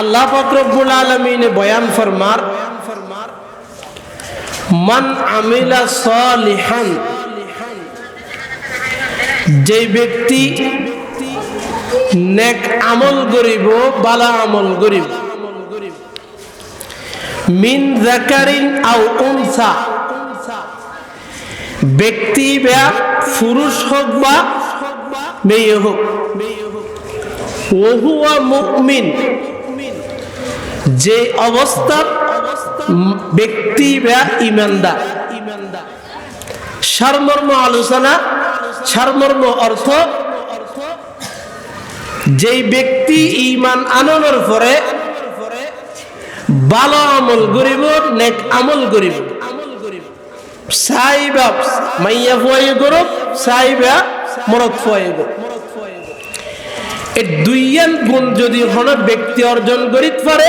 আল্লাহ ফকরবুল আলমিনে বয়ান ফরমার, মান আমিলা সলিহান যে ব্যক্তি নেক আমল করিব, বালা আমল করিব। মিন জাকারিন আও উনসা, ব্যক্তি বা পুরুষ হোক বা মেয়ে হোক, ওহুয়া মুমিন যে অবস্থার ব্যক্তি বা ইমানদার। সারমর্ম আলোচনা, সারমর্ম অর্থ, যেই ব্যক্তি ইমান আননের পরে ভালো আমল করিব, নেক আমল করিব। সাইবা মাইয়া ফুয়াই গরব, সাইবা মরদ ফুয়াই গরব। এই দুইয়ান গুণ যদি হন ব্যক্তি অর্জন করিতে পারে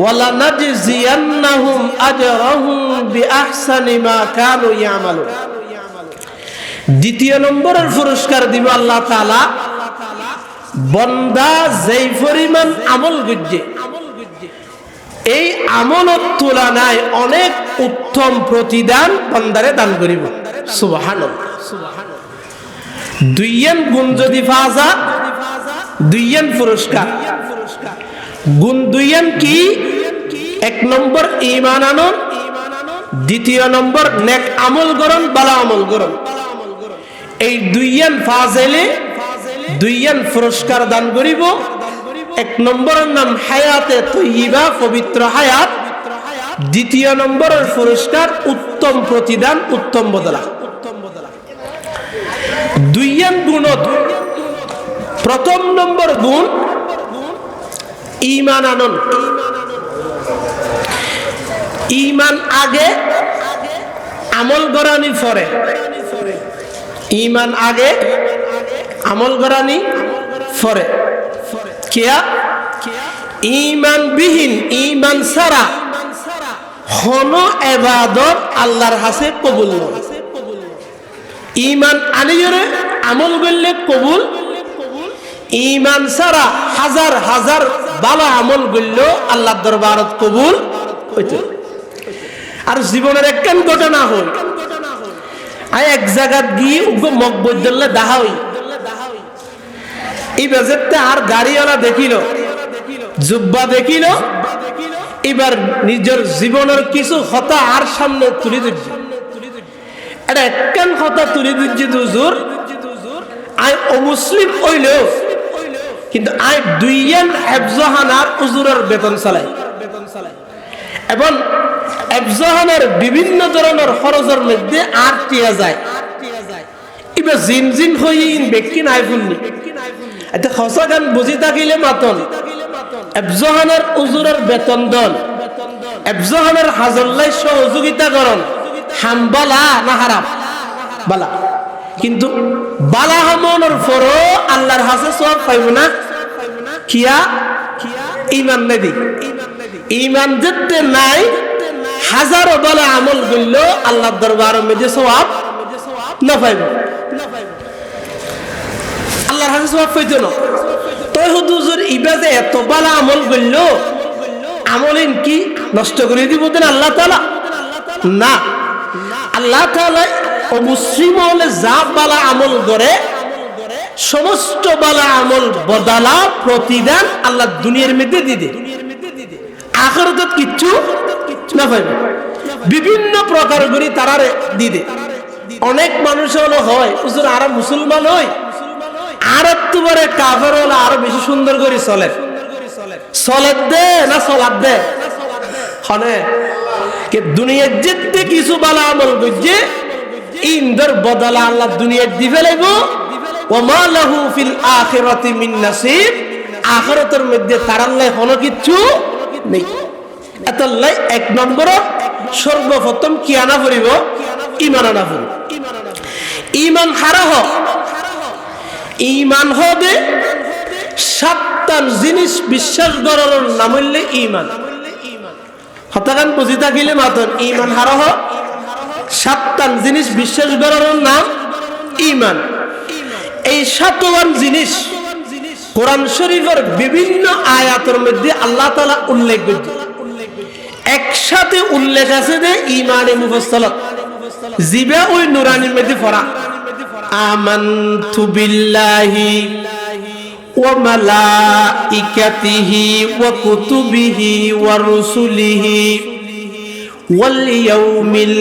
ওয়ালা নাজজিয়ান্নাহুম আজরাহুম বিআহসানি মা কানু ইয়ামালুন। দ্বিতীয় নম্বরের পুরস্কার দিব আল্লাহ তাআলা। বন্দা যেই পরিমাণ আমল গুজে এই আমলত তুলনায় অনেক উত্তম প্রতিদান বন্দারে দান করিব। সুবাহান দুইয়েন গুণ যদি ফাজা দুইয়েন পুরস্কার। গুণ দুইয়েন কি? এক নম্বর ইমান আনন দ্বিতীয় নম্বর নেক আমল গরম বালা আমল গরম এই দুইয়ান ফাজেলে দুইয়ান পুরস্কার দান করিব। এক নম্বরের নাম হায়াতে তৈবা পবিত্র হায়াত। দ্বিতীয় নম্বরের পুরস্কার উত্তম প্রতিদান, উত্তম বদলা। দুইয়ান গুণত প্রথম নম্বর গুণ ইমান আনন। ইমান আগে আমল গরানি ফরে। ইমান আগে আমল গরানি ফরে। কিয়া? ইমান বিহীন, ইমান সারা হন এবাদত আল্লাহর হাসে কবুল ইমান আনিজরে আমল করলে কবুল, ইমান সারা হাজার হাজার ভালো আমল করলেও আল্লাহ দরবারত কবুল হইতে। আর জীবনের একখান ঘটনা হল আই এক জায়গাত গিয়ে উগ্র মগ বৈদ্যলে দাহা হই। এই বেজেতে আর গাড়িওয়ালা দেখিল, জুব্বা দেখিল, এবার নিজের জীবনের কিছু হতা আর সামনে তুলে দিচ্ছে এটা একখান হতা তুলে দিচ্ছে দুজুর আই অমুসলিম হইলেও কিন্তু আই দুইয়ান এফজহানার উজুরের বেতন চালাই। এবং এফজহানের বিভিন্ন ধরনের খরচের মধ্যে আর টিয়া যায়। এবার জিন জিন হয়ে ব্যক্তি নাই ফুলনি। এটা সঁচা গান বুঝি থাকিলে মাতন। এফজহানের উজুরের বেতন দল। এফজহানের হাজল্লাই সহযোগিতা করন। হামবালা না হারাম? বালা। কিন্তু বালা হামনের পরও আল্লাহর হাসে সব পাইব না। কিয়া? ইমান নেদি ইমান যেতে নাই, হাজারো বলে আমল করল আল্লাহ দরবার মেজে সবাব না পাইব। আল্লাহর হাসে সবাব পাইত না। তই হুদুজুর ইবাজে এত বালা আমল করল আমলিন কি নষ্ট করে দিব দেন আল্লাহ তালা না। আল্লাহ তালা সমস্ত বালা আমল বদালা প্রতিদান আল্লাহ দুনিয়ার মধ্যে আখরত কিচ্ছু বিভিন্ন প্রকার করি তারারে দিদে অনেক মানুষ হলো হয় আর মুসলমান হয় আর তোমারে কাফের হলে আরও বেশি সুন্দর করে চলে। চলে দে না চলার দে? হনে? যেতে কিছু বালা আমল করছে ইন্দর বদলা আল্লাহ দুনিয়ার দি ফেলাইব। ওমা লাহু ফিল আখিরাতি মিন আখিরাতের মধ্যে তার আল্লাহ হলো কিচ্ছু নেই। এতলাই এক নম্বর সর্বপ্রথম কি আনা ফুরিব ইমান আনা ফুরিব ইমান হারাহ ইমান হবে জিনিস বিশ্বাস করার নাম হইলে ইমান হতাকান বুঝি থাকিলে মাতন ইমান হারাহ সাতটান জিনিস বিশ্বাস করার নাম ইমান এই সাতবান জিনিস কোরআন শরীফের বিভিন্ন আয়াতের মধ্যে আল্লাহ তালা উল্লেখ করছে। একসাথে উল্লেখ আছে যে ইমানে মুফসলত জিবা ওই নুরানির মধ্যে পড়া, আমানতু বিল্লাহি ওয়া মালাইকাতিহি ওয়া কুতুবিহি ওয়া রুসুলিহি ওয়াল ইয়াউমিল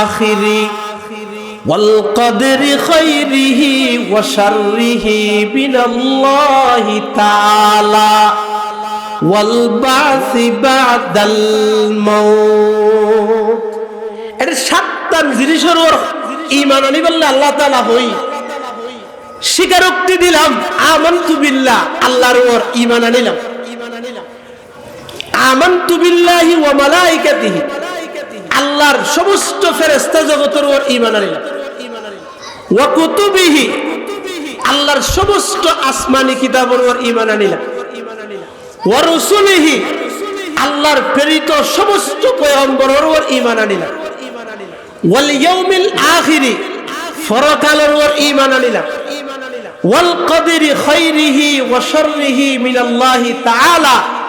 আখিরি والقدر خيره وشره من الله تعالى والبعث بعد الموت এটা সাতটা জিনিসের ওর ইমান আনি বললে আল্লাহ তাআলা হই স্বীকারোক্তি দিলাম আমানতু বিল্লাহ আল্লাহর ওর ইমান আনিলাম আমানতু বিল্লাহি ওয়া আল্লাহর সমস্ত ফেরেস্তা জগতের ওর ইমান আনিলাম আল্লাহর সমস্ত আসমানি কিতাবের ওর ইমান আনিলাম ওয়া রুসুলিহি, আল্লাহর প্রেরিত সমস্ত পয়গম্বরের ওর ইমান আনিলাম ওয়াল ইয়াউমিল আখিরি ফরকালের ওর ইমান আনিলাম ওয়াল কদরি খাইরিহি ওয়া মিনাল্লাহি তাআলা।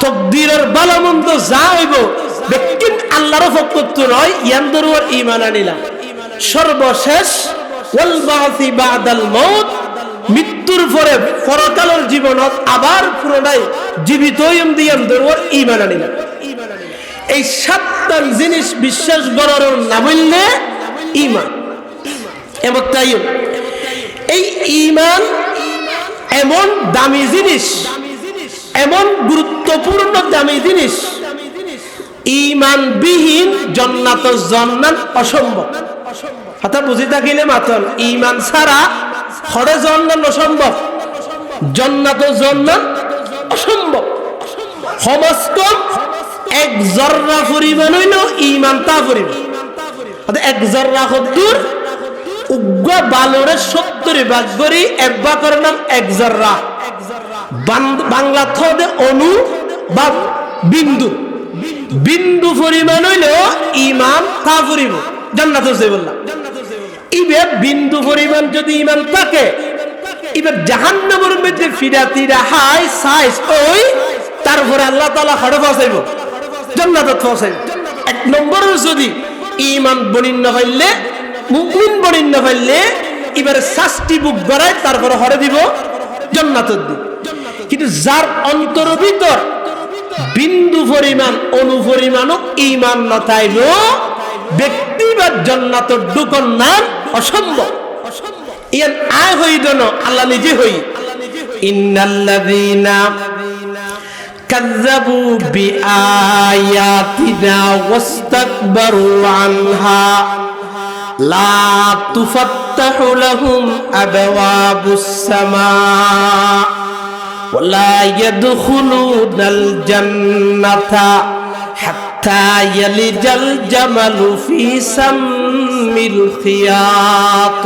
তকদিরের ভালো মন্দ যা হইব ব্যক্তি আল্লাহর ফকত নয় ইয়ান্দর ওর ইমান আনিলাম সর্বশেষ, ওয়াল বাসি বাদাল মউত, মৃত্যুর পরে পরকালের জীবনত আবার পুনরায় জীবিত ইমান আনিলাম এই সাতটা জিনিস বিশ্বাস করার নাম হইলে ইমান এমন তাই এই ইমান এমন দামি জিনিস এমন গুরুত্বপূর্ণ দামি জিনিস। ইমান বিহীন জন্নাত জন্নান অসম্ভব। কথা বুঝি থাকিলে মাতন ইমান ছাড়া হরে জন্নান অসম্ভব। জন্নাত জন্নান অসম্ভব। সমস্ত এক জর্রা পরিমাণ হইল ইমান তা পরিমাণ এক জর্রা হদ্দুর উগ্র বালরে সত্তরে ভাগ করি, এক ভাগের নাম এক জর্রা। বাংলা থদে অনু বা বিন্দু। বিন্দু পরিমাণ হইলেও ইমান তা পরিব। জান্নাত বললাম। ইবে বিন্দু পরিমাণ যদি ইমান থাকে, এবার জাহান্নামের মধ্যে ফিরাতিরা হাই সাইজ ওই, তারপরে আল্লাহ তালা হাড়ে ফসাইব জান্নাতত ফসাইব এক নম্বর যদি ইমান বনিন্ন হইলে, মুমিন বনিন্ন হইলে, এবারে শাস্তি বুক গড়ায় তারপরে হরে দিব জান্নাতত দিব কিন্তু যার অন্তর ভিতর বিন্দু পরিমাণ অনুপরিমাণও ইমান না তাইল ব্যক্তি বা জন্নাত ডুকন নাম অসম্ভব। ইয়ান আয় হই জন, আল্লাহ নিজে হই। ইন্নাল্লাযীনা কাযযাবু বিআয়াতিনা ওয়াস্তাকবারু আনহা। লা তুফাত্তাহু লাহুম আবওয়াবুস সামা। ولا يدخلون الجنة حتى يلج الجمل في سم الخياط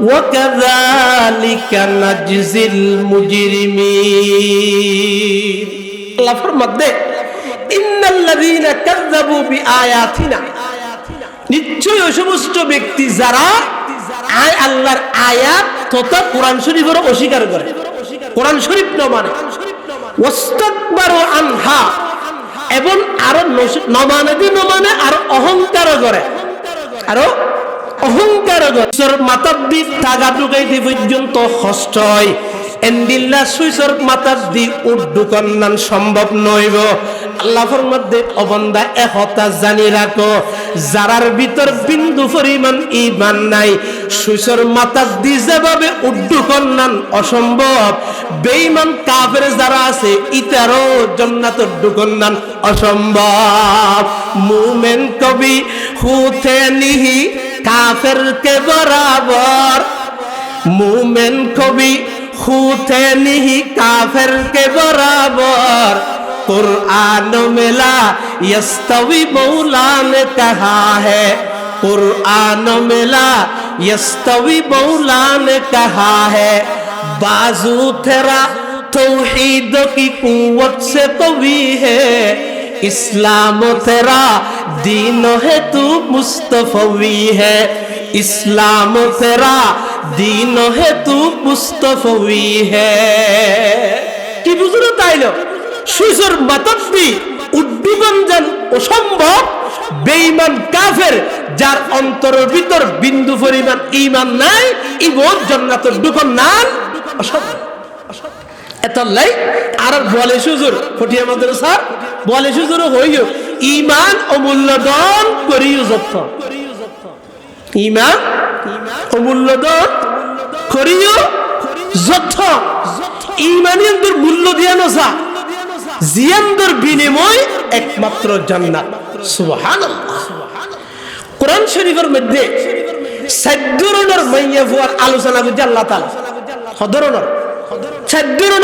وكذلك نجزي المجرمين الله فرمت إن الذين كذبوا بآياتنا নিশ্চয় ওই সমস্ত ব্যক্তি যারা আয় আল্লাহর আয়াত তথা কোরআন শরীফের অস্বীকার করে কোরআন শরীফ ন মানে আনহা। এবং আরও নমানে দি নমানে আরও অহংকার করে। আরও অহংকার করে। মাতার দি টাকা ঢুকাইতে পর্যন্ত কষ্ট হয়। এন্ডিল্লা সুইসর মাতার দি উড্ডুকন্যান সম্ভব নইব। আল্লাহর মধ্যে অবন্দা এহতা জানি রাখো। যারার ভিতর বিন্দু পরিমাণ ইমান নাই সুইসর মাতার দি যেভাবে উড্ডুকন্যান অসম্ভব। বেঈমান কাফের যারা আছে, ইতারও জন্নাত উড্ডুকন্যান অসম্ভব। মুমেন কবি হুতে নিহি, কাফের কে বরাবর। মুমেন কবি খুতে নিহি, কাফের কে বরাবর। कुरान मिला यस्तवी मौला ने कहा है कुरान मिला यस्तवी मौला ने कहा है बाजू तेरा तौहीद की कुवत से कवी है इस्लाम तेरा दीन है तू मुस्तफवी है इस्लाम तेरा दीन है तू मुस्तफवी है কি বুঝলো তাইলো সুজর মাতাত্তি উদ্দুগন যেন অসম্ভব, বেঈমান কাফের, যার অন্তরের ভিতর বিন্দু পরিমাণ ঈমান নাই ইবত জান্নাতের দুকন নান অসম্ভব এতলাই আর বলে সুজুর, ফটিয়া মাদ্রাসা, বলে সুজুর হইও ইমান অমূল্য দন করিও যত্ন। ইমান অমূল্য দন করিও যত্ন। ইমানিয়ানদের মূল্য দিয়া নসা জিয়ানদের বিনিময় একমাত্র জান্নাত। সুবহানাল্লাহ। কোরআন শরীফের মধ্যে সাদ্দুরনের মাইয়া ফুয়ার আলোচনা আল্লাহ তাআলা।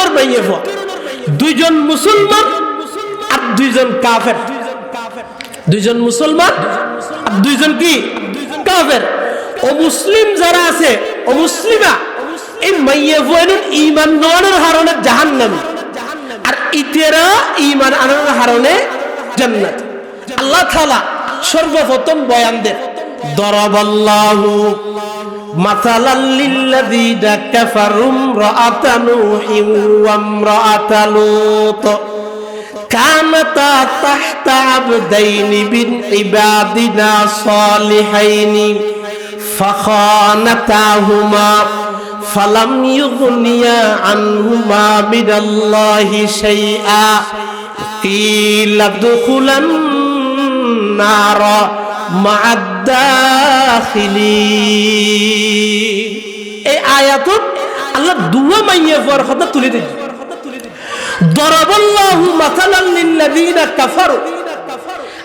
মাইয়া দুইজন মুসলমান আর দুইজন কাফের। দুইজন মুসলমান আর দুইজন কি? কাফের। ও মুসলিম যারা আছে, ও মুসলিমা, এই মাইয়া হারণে জাহান্নামী। ইতেরা ইমান আনার হারণে জান্নাত। আল্লাহ তাআলা সর্বপ্রথম বয়ান দেন দরাবাল্লাহু মাতালাল লিল্লাযীনা কাফারুম রাআতানুহি ওয়া আমরাআতালুত কামাতা তাহতা আবদাইনি বিন ইবাদিনা সালিহাইনি, ফাখানাতাহুমা فخانتاهما فلم يغنيا عنهما من الله شيئا قيل ادخلا النار مع الداخلين এই আয়াতত আল্লাহ দুয়া মাইয়া পর কথা তুলে দিচ্ছে দরাবাল্লাহু মাসালান লিল্লাযীনা কাফারু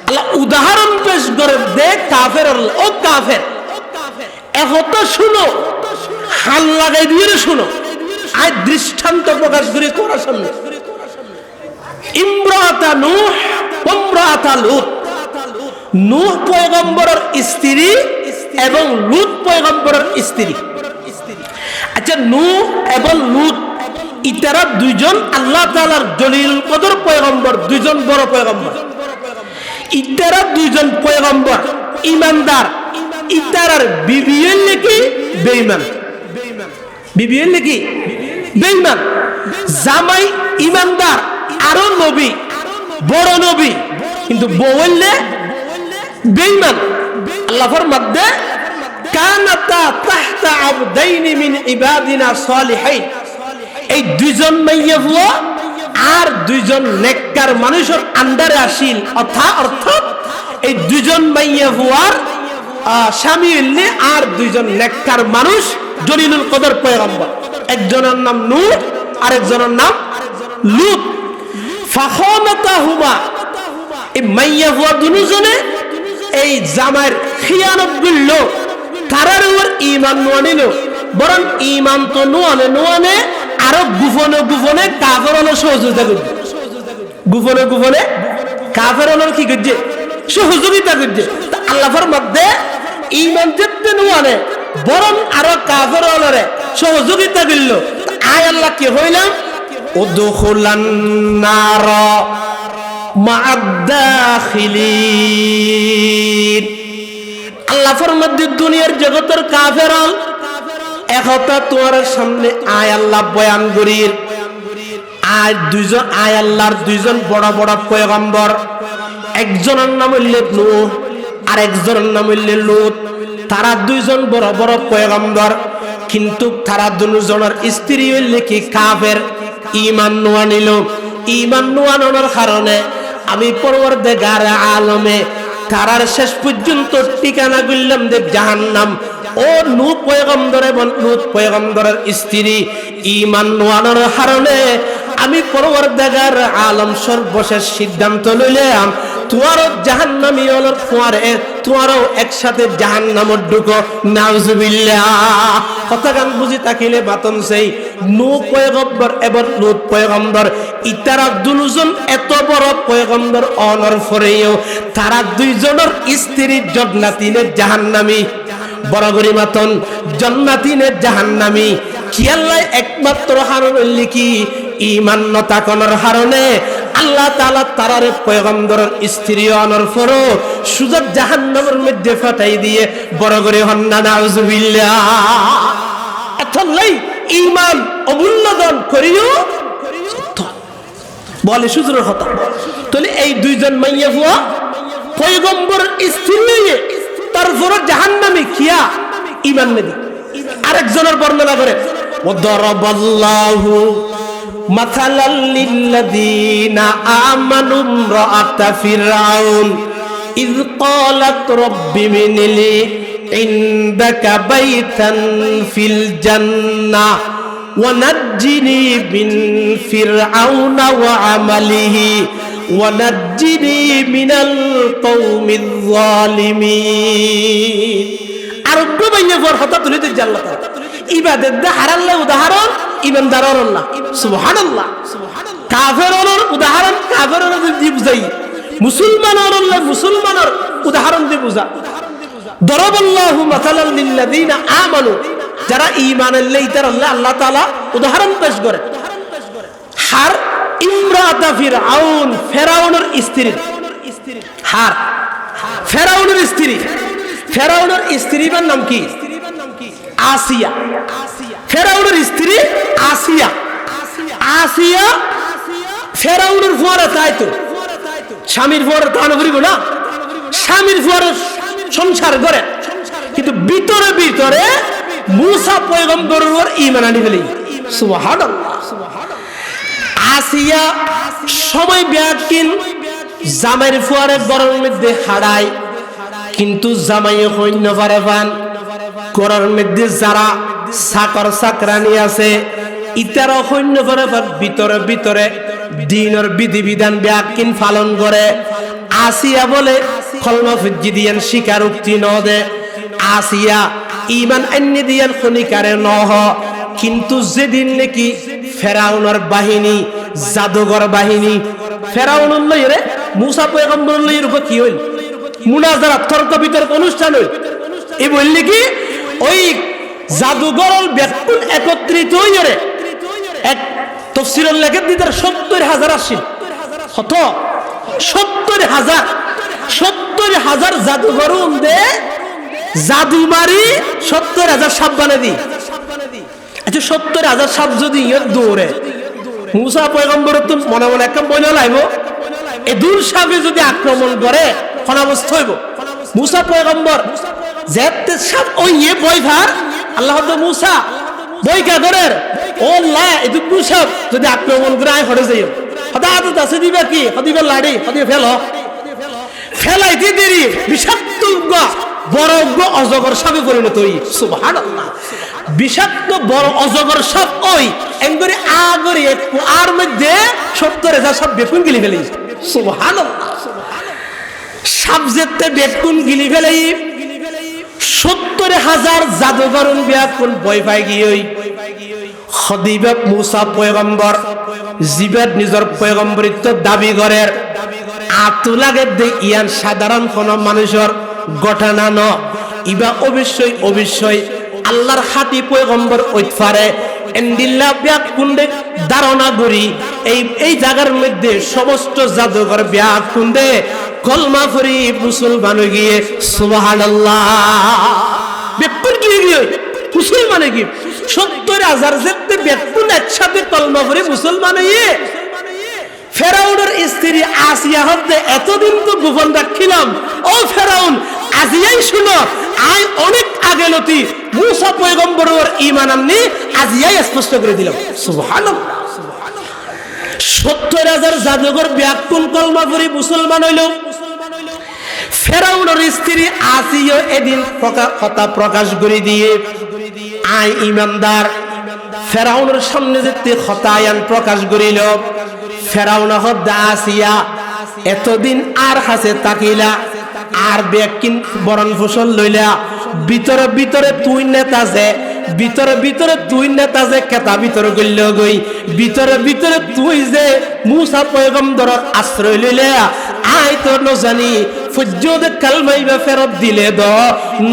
আল্লাহ উদাহরণ পেশ করে দে কাফের ও কাফের এহত শুনো হাল লাগাই দিয়ে শুনো। আয় দৃষ্টান্ত প্রকাশ করে তোমার সামনে। ইমরাতা নূহ ইমরাতা লূত। নূহ পয়গম্বরের স্ত্রী এবং লূত পয়গম্বরের স্ত্রী। আচ্ছা নূহ এবং লূত, ইতারা দুইজন আল্লাহ তাআলার দলিল কদর পয়গম্বর, দুইজন বড় পয়গম্বর। ইতারা দুইজন পয়গম্বর, ইমানদার। ইতারার বিবিএল নাকি বেঈমান। বিবিএল নাকি? বেঈমান জামাই, ইমানদার, আরও নবী, বড় নবী, কিন্তু বউলে বেঈমান আল্লাহর মধ্যে এই দুইজন দুইজন এই দুইজন মাইয়া স্বামী হইলে আর দুইজন নেককার মানুষ জলিলুল কদর পয়গম্বর। একজনের নাম নূর আর একজনের নাম লুত। ফাখনাতা হুমা এই মাইয়া বুয়া দুজনে এই জামার খিয়ানত গুল্ল তারার উপর ইমান নোয়ানিল বরং ইমান তো নোয়ানে নোয়ানে, আরও গুফনে গুফনে কাফের হলো সহযোগিতা করছে। গুফনে গুফনে কাফের হলো কি করছে? সহযোগিতা করছে। আল্লাহর মধ্যে ইমান যেতে নোয়ানে বরং আরও কাফের সহযোগিতা করল। আয় আল্লাহ, কি হইলাম নার মা'আদ-দাখিলিন আল্লাহর মধ্যে দুনিয়ার জগতের কাফের একতা তোমার সামনে আয় আল্লাহ বয়ান করির। আয় দুইজন, আয় আল্লাহর দুইজন বড় বড় পয়গম্বর। একজনের নাম হইলে নূহ আর একজনের নাম হইলে লুত। তারা দুইজন বড় বড় পয়গম্বর, কিন্তু তারা দুজনের স্ত্রী হইলে কি কাফের? ইমান নোয়া ইমান নোয়ানোর কারণে আমি পরবর্তীকার আলমে তারার শেষ পর্যন্ত ঠিকানা গুললাম দেব জাহান্নাম। ও নূ পয়গম্বর এবং লুত পয়গম্বরের স্ত্রী ইমান নোয়ানোর কারণে আমি পরবর্তীকার আলম সর্বশেষ সিদ্ধান্ত লইলাম তোমারও জাহান্নামি হলো তোমারে তোমারও একসাথে জাহান্নামত ঢুকো। নাউজুবিল্লাহ। কথা গান বুঝি তাকিলে বাতন সেই। নু পয়গম্বর এবার লুত পয়গম্বর। ইতারা দুজন এত বড় পয়গম্বর অনর ফরেও। তারা দুইজনের স্ত্রীর জন্নাতিনের জাহান্নামি। বড় গরিমাতন জন্নাতিনের জাহান্নামি। কি আল্লাহ একমাত্র হারণ লিখি ইমান নতাকনের হারণে। আল্লাহ তালা তারারে পয়গম্বরের স্ত্রী অনর ফর সুযোগ জাহান্নামের মধ্যে ফাটাই দিয়ে বড় করে হন্না নাউজুবিল্লা ইমান অমূল্য করিও বলে সুজুর হতা তাহলে এই দুইজন মাইয়া হুয়া পয়গম্বর স্ত্রী তারপর জাহান্নামে কিয়া ইমান নেবে। আরেকজনের বর্ণনা করে ও দরবাল্লাহু مثلا للذين آمنوا امرأة فرعون إذ قالت رب من لي عندك بيتا في الجنة ونجني من فرعون وعمله ونجني من القوم الظالمين আরব্য বাইয়ে ফর হতা তুলে দিচ্ছে আল্লাহ তাআলা ইবাদত দা হারাল্লা উদাহরণ ইমানদার আল্লাহ সুবহানাল্লাহ। কাফের উদাহরণ কাফের দি বুঝাই মুসলমান আল্লাহ মুসলমানের উদাহরণ দি বুঝা। দরবাল্লাহু মাসালাল লিল্লাযিনা আমানু, যারা ঈমান আনলে ইতার আল্লাহ আল্লাহ তাআলা উদাহরণ পেশ করে। হার ইমরাতা ফিরআউন, ফেরাউনের স্ত্রী। হার ফেরাউনের স্ত্রী। ফেরাউনের স্ত্রীর নাম কি? আসিয়া। ফেরাউনের স্ত্রী আসিয়া ফেরাউনের ফুয়ারে তাই তো। স্বামীর ফুয়ারে তানো করিব না? স্বামীর ফুয়ারে সংসার করে। কিন্তু ভিতরে ভিতরে মুসা পয়গম্বরের উপর ঈমান আনি ফেলি। আসিয়া সময় ব্যাকিন জামাইর ফুয়ারে গরমের মধ্যে হারায় কিন্তু জামাই সৈন্য পারে পান করার মধ্যে যারা চাকর চাকরানি আছে ইতার সৈন্য পান ভিতরে ভিতরে দিনের বিধি বিধান ব্যাকিন পালন করে। আসিয়া বলে খলমা ফিজি দিয়ান শিকার উক্তি ন দে আসিয়া ইমান আন্য দিয়ান খনিকারে ন হ কিন্তু যেদিন নাকি ফেরাউনের বাহিনী, জাদুঘর বাহিনী ফেরাউন লইরে মুসা পয়গম্বর লইয়ের উপর কি হইল? মুনাজারা তর্ক বিতর্ক অনুষ্ঠান হইল। এই বললি কি? ওই জাদুঘর ব্যক্তি একত্রিত হইরে এক তফসিলের লেখে দিদার সত্তর হাজার আসিল কত সত্তর হাজার সত্তর হাজার জাদুঘর দে জাদু মারি সত্তর হাজার সাপ বানে দি। আচ্ছা সত্তর হাজার সাপ যদি দৌড়ে, মুসা পয়গম্বর তো মনে মনে একটা বইলে লাইব। এ দূর সাপে যদি আক্রমণ করে অনাবস্থ হইব। মুসা পয়গম্বর যেতে সাপ ওই ইয়ে বই ভার, আল্লাহ মুসা বই কাগরের ও লা এদু মুসা যদি আক্রমণ করে আয় হরে যাইও। হদা আদত দিবা কি? হদিবা লাড়ি হদিবা ফেল। ফেলাইতে দেরি, বিষাক্ত বড় অজগর সাপে পরিণত হই। সুবহানাল্লাহ। বিষাক্ত, বড়, অজগর সাপ ওই, এঙ্গরি আগরি আর মধ্যে সত্তর হাজার সব বেকুন গিলি ফেলি। সুবহানাল্লাহ। সাপ যেতে বেকুন গিলি ফেলাই সত্তর হাজার জাদুকরণ ব্যাকুন বই পাই গিয়ে খদিবাব মুসা পয়গম্বর জীবের নিজের পয়গম্বরিত্ব দাবি করে আতু লাগে দে ইয়ান সাধারণ কোন মানুষের ঘটনা ন ইবা অবশ্যই অবশ্যই আল্লাহর হাতি পয়গম্বর ওইফারে এন্ডিল্লা ব্যাগ কুন্ডে ধারণা করি, এই এই জায়গার মধ্যে সমস্ত জাদুঘর ব্যাগ কুন্দে কলমা ফরি মুসলমান গিয়ে, সুবহানাল্লাহ। গিয়ে গিয়ে? মুসলমানে কি সত্তর হাজার যেতে বেতন একসাথে কলমা ফরি মুসলমান ইয়ে ফেরাউনের স্ত্রী আসিয়া হতে এতদিন তো গোপন রাখিলাম। ও ফেরাউন, আজিয়াই শুনো, আই অনেক আগে লতি মুসা পয়গম্বর ওর ইমান আননি, আজিয়াই স্পষ্ট করে দিলাম। সুবহানাল্লাহ সত্তর হাজার জাদুঘর ব্যাকুল কলমা করি মুসলমান হইল? ফেরাউনের স্ত্রী আসিও এদিন কথা প্রকাশ করে দিয়ে, আই ইমানদার ফেরাউনের সামনে যেতে খতায়ান প্রকাশ করিল ফেরাউন আসিয়া এতদিন আর হাসে তাকিলা, আর ব্যাকিন বরণ ফসল লইলা, ভিতরে ভিতরে তুই নেতা যে, ভিতরে ভিতরে তুই নেতা যে, কেতা ভিতরে গইল গই, ভিতরে ভিতরে তুই যে, মুসা পয়গম্বরের আশ্রয় লইলে আই তো নজানি ফুজ্জদে কালমাইবা ফেরত দিলে দ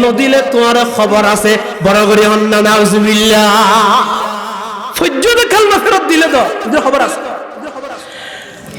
নদিলে তোমার খবর আছে, বড় করে হন্না নাউজুবিল্লাহ। ফুজ্জদে কালমা ফেরত দিলে দ খবর আছে।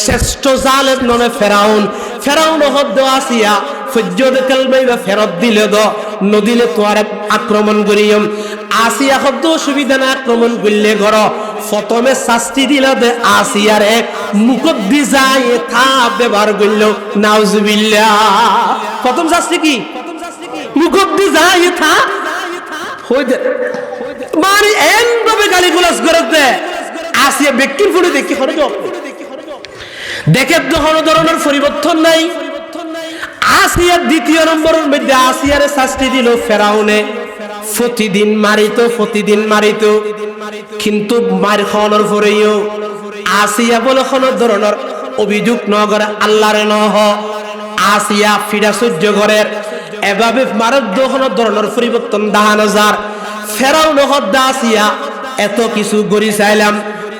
শ্রেষ্ঠ জালেম ননে ফেরাউন। ফেরাউন হদ্দ আসিয়া ফজ্জদ কালমাইবা ফেরত দিলে দ, নদিলে তোয়ার আক্রমণ করিয়ম। আসিয়া হদ্দ সুবিধা না আক্রমণ করলে শাস্তি দিল দে আসিয়ারে মুখত দি যায় থা ব্যবহার করল, নাউজুবিল্লাহ। প্রথম শাস্তি কি? মুখত যায় থা এন ভাবে গালি গুলাস করে দে। আসিয়া ব্যক্তির ফুটে দেখি হরে দেখে কোনো ধরনের পরিবর্তন নাই। আসিয়ার দ্বিতীয় নম্বরের মধ্যে আসিয়ারে শাস্তি দিল ফেরাউনে। প্রতিদিন মারিত প্রতিদিন মারিত। কিন্তু মার খাওয়ানোর পরেও আসিয়া বলে কোনো ধরনের অভিযোগ ন করে আল্লাহর ন হ। আসিয়া ফিরা সহ্য করের এভাবে মারক কোনো ধরনের পরিবর্তন দাহানো যার ফেরাও নহদ্দ আসিয়া এত কিছু গড়ি চাইলাম,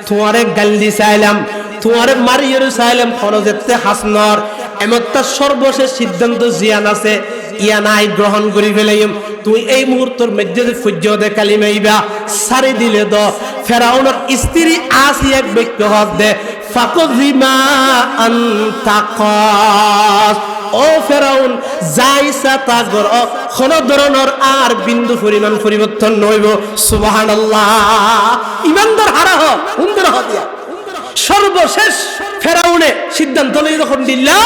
তোমারে গাল্লি চাইলাম তোমারে মারিয়ের চাইলাম খরচেতে হাসনর। এমনটা সর্বশেষ সিদ্ধান্ত জিয়ান আছে। ইয়া নাই, গ্রহণ করি ফেলাইম। তুই এই মুহূর্তের মধ্যে যে সূর্য দে কালি মাইবা সারি দিলে দ। ফেরাউনের স্ত্রী আসি এক ব্যক্তি হক দে। ফাকজিমা আন্তাকাস ও ফেরাউন যাইসা তা গর কোন ধরনের আর বিন্দু পরিমাণ পরিবর্তন নইব। সুবহানাল্লাহ। ইমানদার হারা হ সুন্দর হ দিয়া। সর্বশেষ ফেরাউনে সিদ্ধান্ত লই যখন দিল্লা।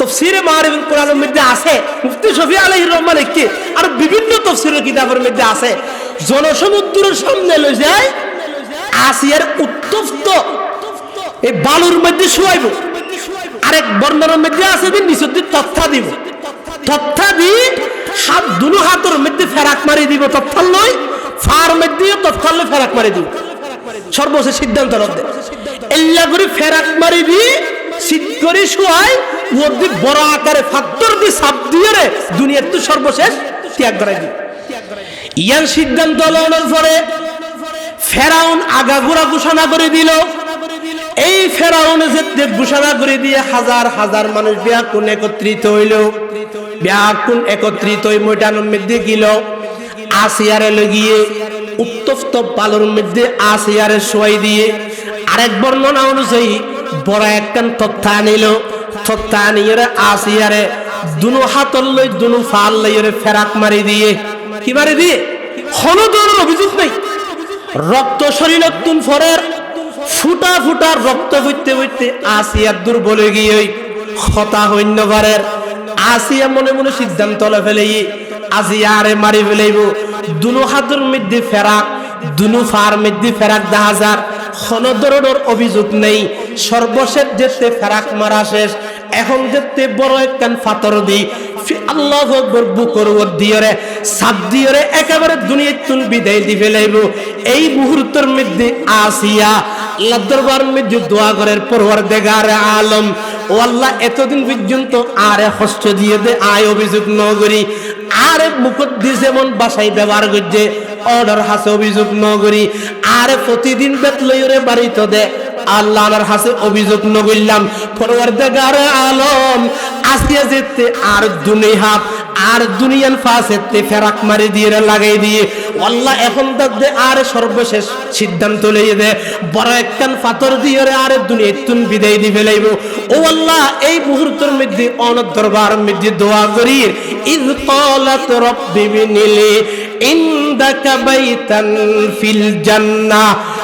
তফসিরে কোরআনের মধ্যে আছে, মুফতি শফি রহমান একটি আর বিভিন্ন তফসিরের কিতাবের মধ্যে আছে। জনসমুদ্রের সামনে লই যায়, আসিয়ার উত্তপ্ত এই বালুর মধ্যে শুয়াইব। আরেক বর্ণনার মধ্যে আছে যে নিচের দিয়ে তথ্যা দিব। তথ্যা দি হাত দুনো হাতের মধ্যে ফেরাক মারি দিব, তথ্যাল নয়, ফার মধ্যে তথ্যাল ফেরাক মারি দিব। সর্বশেষ সিদ্ধান্ত এল্লা করে ফেরাক মারি দি শীত করে শুয়াই ওর দি বড় আকারে ফাত্তর দি সাপ দিয়ে রে, দুনিয়ার তো সর্বশেষ ত্যাগ করাই দি ইয়ার সিদ্ধান্ত লওয়ার পরে ফেরাউন আগাগোড়া ঘোষণা করে দিল, এই ফেরাউনে যে ঘোষণা করে দিয়ে হাজার হাজার মানুষ ব্যাকুণ একত্রিত হইল। ব্যাকুণ একত্রিত হই ময়দানের মধ্যে গিল, আসিয়ারে লগিয়ে উত্তপ্ত পালর মধ্যে আসিয়ারে শোয়াই দিয়ে আরেক বর্ণনা অনুযায়ী, বড় একখান তথ্য আনিল। তথ্য আনিয়ে আসিয়ারে দুনো হাতর লই, দুনো ফাল লইরে ফেরাক মারি দিয়ে। কি মারি দিয়ে? কোনো ধরনের অভিযোগ নেই। রক্ত শরীর তুন ফরের ফুটা ফুটা রক্ত হইতে হইতে আসিয়া দুর্বল হয়ে গিয়ে হতা হইন্য ঘরের আসিয়া মনে মনে সিদ্ধান্ত ফেলেই আসিয়া আরে মারি ফেলেইব। দুনো হাতের মধ্যে ফেরাক, দুনো ফার মধ্যে ফেরাক দা হাজার কোন অভিযোগ নেই। সর্বশেষ যেতে ফেরাক মারা শেষ। এখন যেতে বড় একখান ফাতর দি। আল্লাহ আকবর বুকর ওর দিয়রে সাপ দিয়রে একেবারে বিদায় দি ফেলাইব এই মুহূর্তের মধ্যে আসিয়া আল্লাহ দরবার মধ্যে দোয়া পরওয়ার দেগার আলম, ও আল্লাহ এতদিন পর্যন্ত আরে হস্ত দিয়ে দে, আয় অভিযোগ নগরী। আরে দিয়ে যেমন বাসায় ব্যবহার করছে অর্ডার হাসে অভিযোগ নগরী আর প্রতিদিন বেত লইরে বাড়িতে দে। আল্লাহ আমার হাসে অভিযোগ নগরলাম পরওয়ার দেগার আলম আসিয়া যেতে আর দুনিয়া আর দুনিয়ান ফাসেতে ফেরাক মারি দিয়ে লাগাই দিয়ে। আল্লাহ এখন দে আর সর্বশেষ সিদ্ধান্ত লইয়ে দে। বড় একখান পাথর দিয়ে আর দুনিয়া তুন বিদায় দি ফেলাইব ও আল্লাহ, এই মুহূর্তের মধ্যে অনদ দরবার মধ্যে দোয়া করি। ইদ ক্বালাত রাব্বি বিনিলি, ইনদাকা বাইতান ফিল জান্নাহ।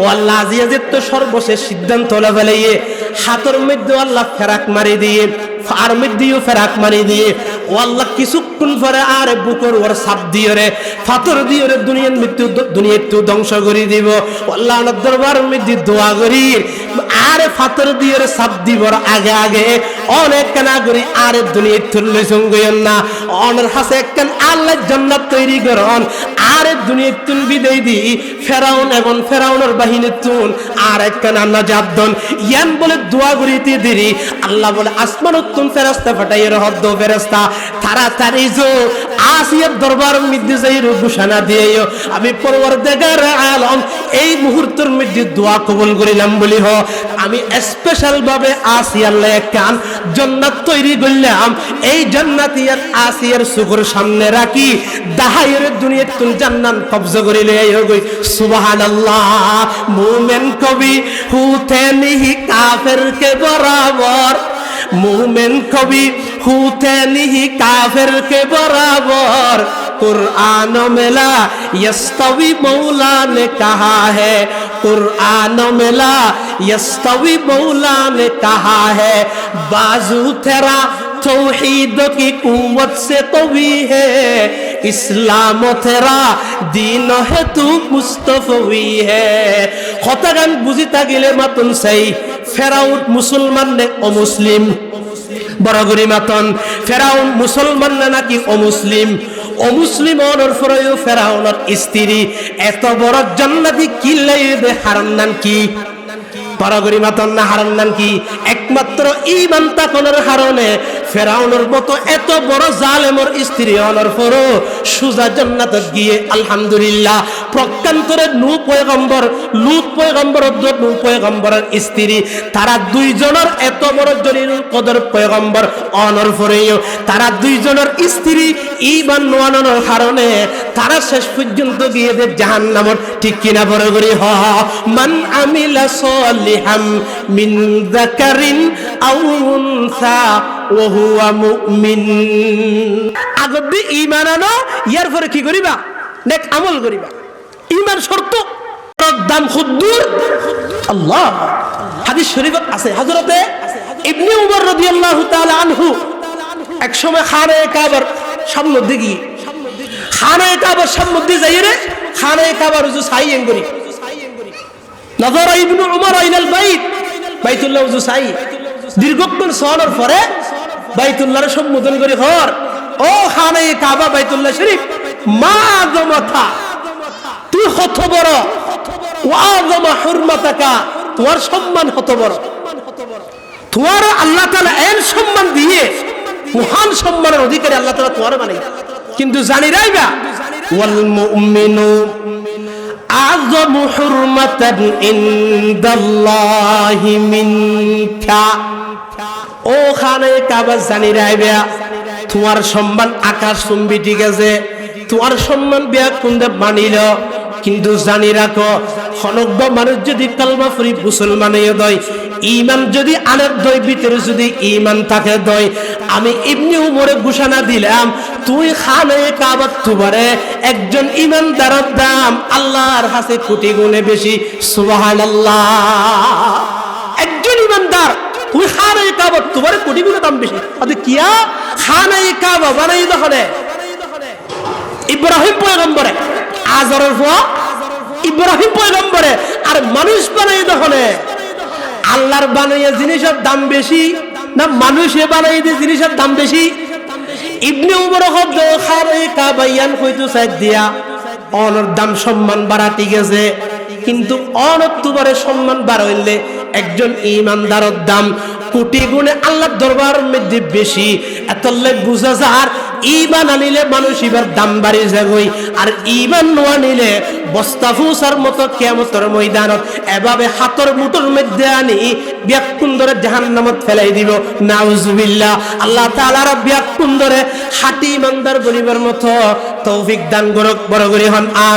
ও আল্লাহ আজিয়াজের তো সর্বশেষ সিদ্ধান্ত হলো ফেলাইয়ে, হাতের মধ্যে আল্লাহ ফেরাক মারি দিয়ে আর মধ্যেও ফেরাক মারি দিয়ে, ও আল্লাহ কিছুক্ষণ পরে আর বুকর ওর সাপ দিয়ে রে, ফাতর দিয়ে রে দুনিয়ার মৃত্যু দুনিয়ার তো ধ্বংস করে দিব। আল্লাহ দরবার মধ্যে দোয়া করি, আর ফাতর দিয়ে রে সাপ দিবর আগে আগে। অনেক কেনা করি, আর দুনিয়ার তুললে সঙ্গেন না। অনের হাসে একখান আল্লাহ জান্নাত তৈরি করন। দি, ফেরাউন এবং ফেরাউনের আর বলে দোয়া দিরি, আল্লাহ বলে আসমান উত্তম ফেরাস্তা ফাটাই রহদ্দ ফেরাস্তা। আসিয়ার দরবার যাই ঘোষণা দিয়ে আমি পরবর আলম, এই মুহূর্তের মধ্যে দোয়া কবুল করিলাম বলি হ। আমি স্পেশাল ভাবে আসিয়ার কান জান্নাত তৈরি করলাম। এই জান্নাতিয়ার আসিয়ার সুখর সামনে রাখি। দাহাইয়ের দুনিয়ার তুল জান্নাত কবজা করিলে গই সুবহানাল্লাহ মুমিন কবি হুতে নিহি কাফের কে বরাবর मोमेन कभी होते नहीं काफिर के बराबर कुरान मिला यस्तवी मौला ने कहा है कुरान मिला यस्तवी मौला ने कहा है बाजू तेरा तौहीद की कुवत से तो भी है ইসলাম থেরা, দিন হেতু মুস্তফি হে। কথা গান বুঝি থাকিলে মাতুন সেই ফেরাউট মুসলমান নে অমুসলিম। বড় গরি মাতন, ফেরাউন মুসলমান না নাকি অমুসলিম। অমুসলিমনের ফরয়ও ফেরাউনের স্ত্রী, এত বড় জান্নাতি কিল্লাই দে হারান নান কি? বড়গরি মাতন না হারান নাম কি? একমাত্র ইমান তাকনের হারণে ফেরাউনের মতো এত বড় জালেমর স্ত্রী অনর ফরো সুজা জান্নাত গিয়ে আলহামদুলিল্লাহ প্রকান্তরে নু পয়গম্বর, লুত পয়গম্বর নু পয়গম্বরের স্ত্রী। তারা দুইজনের এত বড় জলিল কদর পয়গম্বর অনর ফরেও তারা দুইজনের স্ত্রী ইমান নোয়ানোর কারণে তারা শেষ পর্যন্ত গিয়ে দেব জাহান্নামর ঠিক কিনা বড় করি হ। মান আমিলা সলিহাম মিন যাকারিন আও উনসা ওয়া হুয়া মুমিন। আগত দি ঈমান আনো ইয়ার পরে কি করিবা? নেক আমল করিবা। ঈমান শর্ত দাম খুদ্দুর আল্লাহ, হাদিস শরীফ আছে। হযরতে ইবনে উমর রাদিয়াল্লাহু তাআলা আনহু এক সময় খানে কাবার সামনে দিকে, খানে কাবার সামনে দিয়ে যাই রে, খানে কাবার উজু সাই এঙ্গরি। নজর ইবনু উমর ইলাল বাইত, বাইতুল্লাহ উজু সাই। দীর্ঘক্ষণ সহনের পরে বাইতুল্লাহর সম্বোধন করে হর ও খানে কাবা বাইতুল্লাহ শরীফ, মা জমাথা হত বড়। তোমার সম্মান হত বড়। তোমার আল্লাহ তাআলা এর সম্মান দিয়ে মহান সম্মানের অধিকারী আল্লাহ তাআলা তোমার বানাই কিন্তু জানি রাইবা ওয়াল মুমিনু আযমু হুরমাতান ইনদাল্লাহি মিনকা। ও কাবা, জানি তোমার সম্মান আকাশ চুম্বি ঠিক আছে। তোমার সম্মান বিয়া কোনটা মানিল। কিন্তু জানি রাখো খনব্য মানুষ যদি কালমা ফুরি মুসলমান দয় ইমান যদি আনের দয়, ভিতরে যদি ইমান থাকে দয়। আমি এমনি উমরে ঘোষণা দিলাম, তুই খানে কাবাত তুবারে একজন ইমানদারের দাম আল্লাহর হাসে কোটি গুণে বেশি সুবাহান একজন ইমানদার তুই খানে কাবাত তুবারে কোটি গুণে দাম বেশি। আরে কিয়া খানে কাবা বানাই দখলে ইব্রাহিম পয়গম্বরে আজরের পর ইব্রাহিম পয়গম্বরে। আর মানুষ বানাই দখলে। আল্লাহর জিনিসের দাম বেশি না বানাই দিয়ে জিনিসের দাম বেশি? ইবনে উমর শব্দ খারে কাবাইয়ান দিয়া, অনর দাম সম্মান বাড়া ঠিক আছে কিন্তু অনত্তুবারে সম্মান বাড়াইলে একজন ইমানদারের দাম কোটি গুণে আল্লাহর দরবার মধ্যে বেশি। এতলে বুঝা যার ইমান আনিলে মানুষ এবার দাম বাড়ি যাগই আর ইমান আনিলে বস্তা মতো কেমতর ময়দানত। এভাবে হাতর মুঠোর মধ্যে আনি ব্যাকুন্দরে জাহান নামত ফেলাই দিব। নাউজুবিল্লাহ। আল্লাহ তাআলার ব্যাকুন্দরে হাতি ইমানদার বলিবার মতো তৌফিক দান করক, বড় করে হন